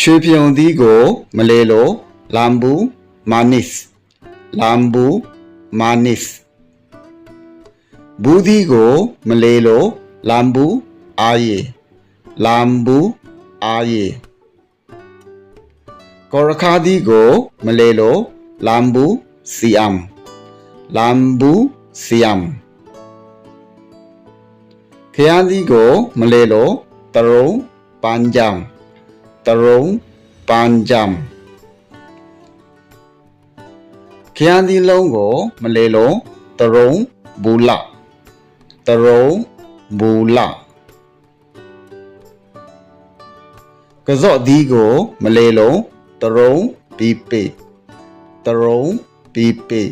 ရွှေပြုံသီးကိုမလဲလို့လမ်ဘူမာနစ်လမ်ဘူမာနစ်ဘူးသီးကိုမလဲလို့လမ်ဘူအာယေလမ်ဘူအာယေကောရခါသီးကိုမလဲလို့လမ်ဘူစီအမ်လမ်ဘူစီအမ်ခရမ်းသီးကိုမလဲလို့တရုံပန်ဂျမ် terung panjang ခရမ်းသီးလုံးကို မလဲလို့တရုံဘူလတရုံဘူလကစော့သီးကို မလဲလို့တရုံပီပေတရုံပီပေ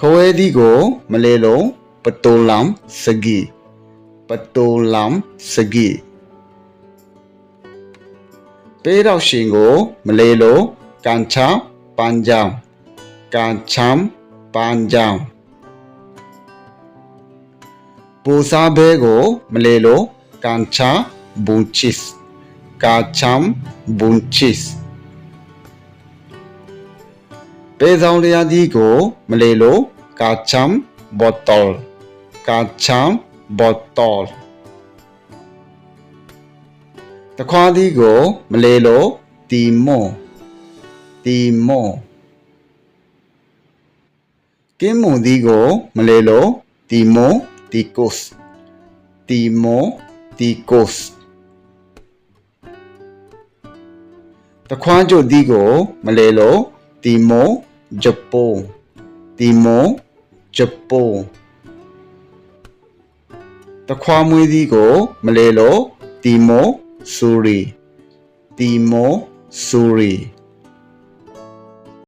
ခွဲသီးကို မလဲလို့ပတိုလမ်စဂီပတိုလမ်စဂီ ပေးတော့ရှင်ကိုမလဲလို့ကန်ချမ်ပန်ဂျမ်ကန်ချမ်ပန်ဂျမ်ပူစာဘဲကိုမလဲလို့ကန်ချာဘွန်ချစ်ကန်ချမ်ဘွန်ချစ်ပေးဆောင်လျာဒီကိုမလဲလို့ကန်ချမ်ဘောတလ်ကန်ချမ်ဘောတလ် တခွားသီးကိုမလဲလို့တီမွန်တီမွန်ကင်းမွန်သီးကိုမလဲလို့တီမွန်တီကုစ်တီမွန်တီကုစ်တခွားကျုပ်သီးကိုမလဲလို့တီမွန်ဂျပွန်တီမွန်ဂျပွန်တခွားမွေးသီးကိုမလဲလို့တီမွန် Suri. Timo Suri